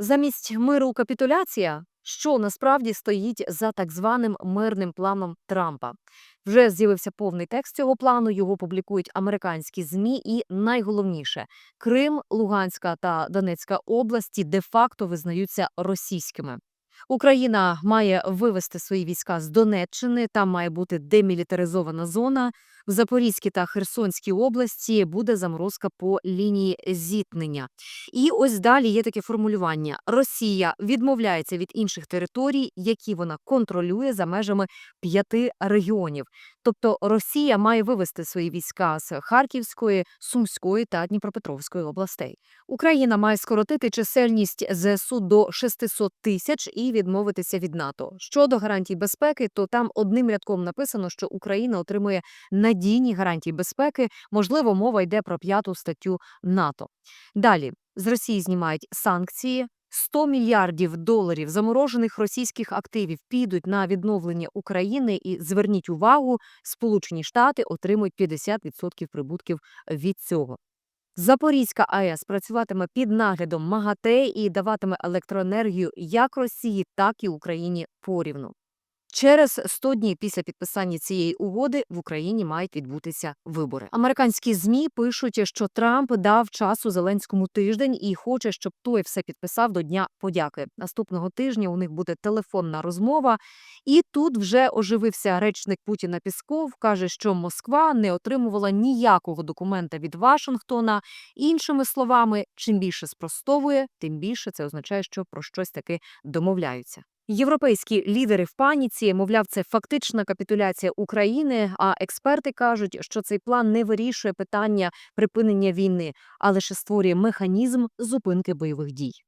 Замість миру капітуляція, що насправді стоїть за так званим мирним планом Трампа. Вже з'явився повний текст цього плану. Його публікують американські змі, і найголовніше Крим, Луганська та Донецька області де-факто визнаються російськими. Україна має вивести свої війська з Донеччини. Там має бути демілітаризована зона. В Запорізькій та Херсонській області буде заморозка по лінії зіткнення. І ось далі є таке формулювання: Росія відмовляється від інших територій, які вона контролює за межами п'яти регіонів. Тобто Росія має вивести свої війська з Харківської, Сумської та Дніпропетровської областей. Україна має скоротити чисельність ЗСУ до 600 тисяч і відмовитися від НАТО. Щодо гарантій безпеки, то там одним рядком написано, що Україна отримує надійні гарантії безпеки. Можливо, мова йде про п'яту статтю НАТО. Далі з Росії знімають санкції. 100 мільярдів доларів заморожених російських активів підуть на відновлення України, і зверніть увагу, Сполучені Штати отримують 50% прибутків від цього. Запорізька АЕС працюватиме під наглядом МАГАТЕ і даватиме електроенергію як Росії, так і Україні порівну. Через 100 днів після підписання цієї угоди в Україні мають відбутися вибори. Американські змі пишуть, що Трамп дав часу Зеленському тиждень і хоче, щоб той все підписав до Дня подяки. Наступного тижня у них буде телефонна розмова, і тут вже оживився речник Путіна Пісков. каже, що Москва не отримувала ніякого документа від Вашингтона. Іншими словами, чим більше спростовує, тим більше це означає, що про щось таки домовляються. Європейські лідери в паніці, мовляв, це фактична капітуляція України. А експерти кажуть, що цей план не вирішує питання припинення війни, а лише створює механізм зупинки бойових дій.